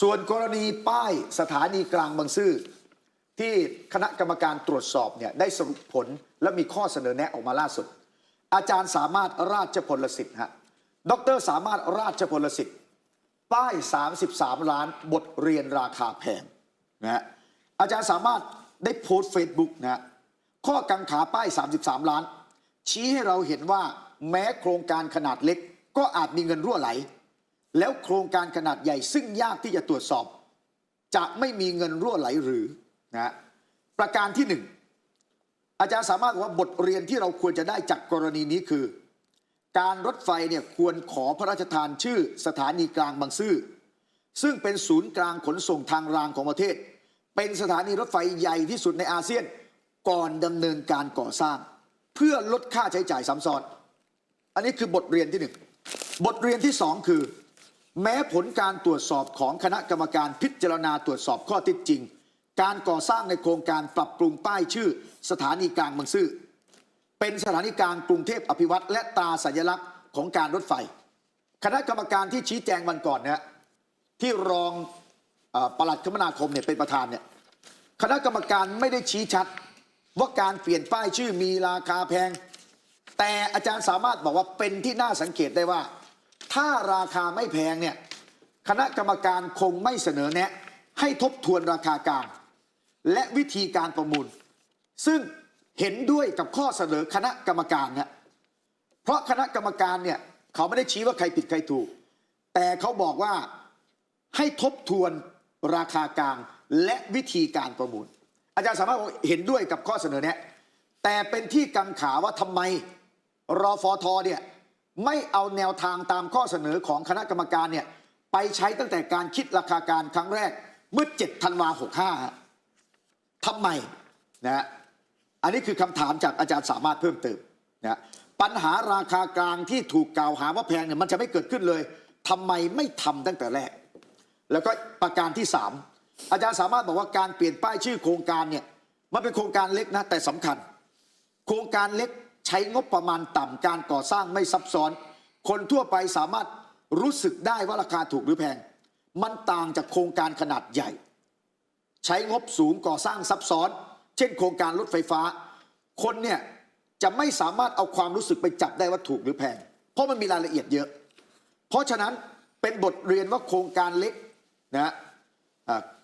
ส่วนกรณีป้ายสถานีกลางบางซื่อที่คณะกรรมการตรวจสอบเนี่ยได้สรุปผลและมีข้อเสนอแนะออกมาล่าสุด อาจารย์สามารถราชพลสิทธิ์ฮะดรสามารถราชพลสิทธิ์ป้าย 33 ล้านบทเรียนราคาแพงนะฮะอาจารย์สามารถได้โพสต์เฟซบุ๊กนะฮะข้อกังขาป้าย 33 ล้าน ชี้ให้เราเห็นว่าแม้โครงการขนาดเล็ก ก็อาจมีเงินรั่วไหล แล้วโครงการขนาดใหญ่ซึ่งยากที่จะตรวจสอบ จะไม่มีเงินรั่วไหลหรือนะฮะประการที่หนึ่งอาจารย์สามารถบอกว่าบทเรียนที่เราควรจะได้จากกรณีนี้คือ การรถไฟเนี่ยควรขอพระราชทานชื่อสถานีกลางบางซื่อซึ่งเป็นศูนย์กลางขนส่งทางรางของประเทศ เป็นสถานีรถไฟใหญ่ที่สุดในอาเซียนก่อนดำเนินการก่อสร้าง เพื่อลดค่าใช้จ่ายซ้ำซ้อน อันนี้คือบทเรียนที่หนึ่งบทเรียนที่สองคือ แม้ผลการตรวจสอบของคณะกรรมการพิจารณาตรวจสอบข้อเท็จจริง การก่อสร้างในโครงการปรับปรุงป้ายชื่อ สถานีกลางบางซื่อเป็นสถานีกลางกรุงเทพอภิวัตและตาสัญลักษณ์ของการรถไฟ คณะกรรมการที่ชี้แจงวันก่อนเนี่ยที่รองอปลัดคมนาคมเนี่ยเป็นประธานเนี่ยคณะกรรมการไม่ได้ชี้ชัดว่าการเปลี่ยนป้ายชื่อมีราคาแพง แต่อาจารย์สามารถบอกว่าเป็นที่น่าสังเกตได้ว่า ถ้าราคาไม่แพงเนี่ยคณะกรรมการคงไม่เสนอแนะ ให้ทบทวนราคากลางและวิธีการประมูล ซึ่งเห็นด้วยกับข้อเสนอคณะกรรมการนะเพราะคณะกรรมการเนี่ยเขาไม่ได้ชี้ว่าใครผิดใครถูก แต่เขาบอกว่าให้ทบทวนราคากลางและวิธีการประมูล อาจารย์สามารถเห็นด้วยกับข้อเสนอแนะ แต่เป็นที่กังขาว่าทำไมรอฟอทอเนี่ย ไม่เอาแนวทางตามข้อเสนอของคณะกรรมการเนี่ยไปใช้ตั้งแต่การคิดราคาการครั้งแรกเมื่อ 7 ธันวา 65ฮะทำไมนะฮะอันนี้คือคำถามจากอาจารย์สามารถเพิ่มเติมนะฮะปัญหาราคากลางที่ถูกกล่าวหาว่าแพงเนี่ยมันจะไม่เกิดขึ้นเลยทำไมไม่ทำตั้งแต่แรก แล้วก็ประการที่ 3 อาจารย์สามารถบอกว่าการเปลี่ยนป้ายชื่อโครงการเนี่ยมันเป็นโครงการเล็กนะแต่สำคัญ โครงการเล็ก ใช้งบประมาณต่ำการก่อสร้างไม่ซับซ้อน คนทั่วไปสามารถรู้สึกได้ว่าราคาถูกหรือแพง มันต่างจากโครงการขนาดใหญ่ ใช้งบสูงก่อสร้างซับซ้อน เช่น โครงการรถไฟฟ้า คนเนี่ยจะไม่สามารถเอาความรู้สึกไปจับได้ว่าถูกหรือแพง เพราะมันมีรายละเอียดเยอะ เพราะฉะนั้นเป็นบทเรียนว่าโครงการเล็กนะฮะ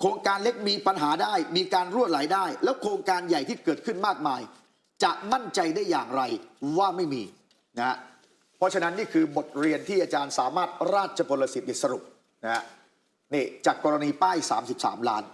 โครงการเล็กมีปัญหาได้ มีการรั่วไหลได้ แล้วโครงการใหญ่ที่เกิดขึ้นมากมาย จะมั่นใจได้อย่างไรว่าไม่มีนะฮะเพราะฉะนั้นนี่คือบทเรียนที่อาจารย์สามารถราชพลสิทธิ์สรุปนะฮะนี่จากกรณีป้าย 33 ล้าน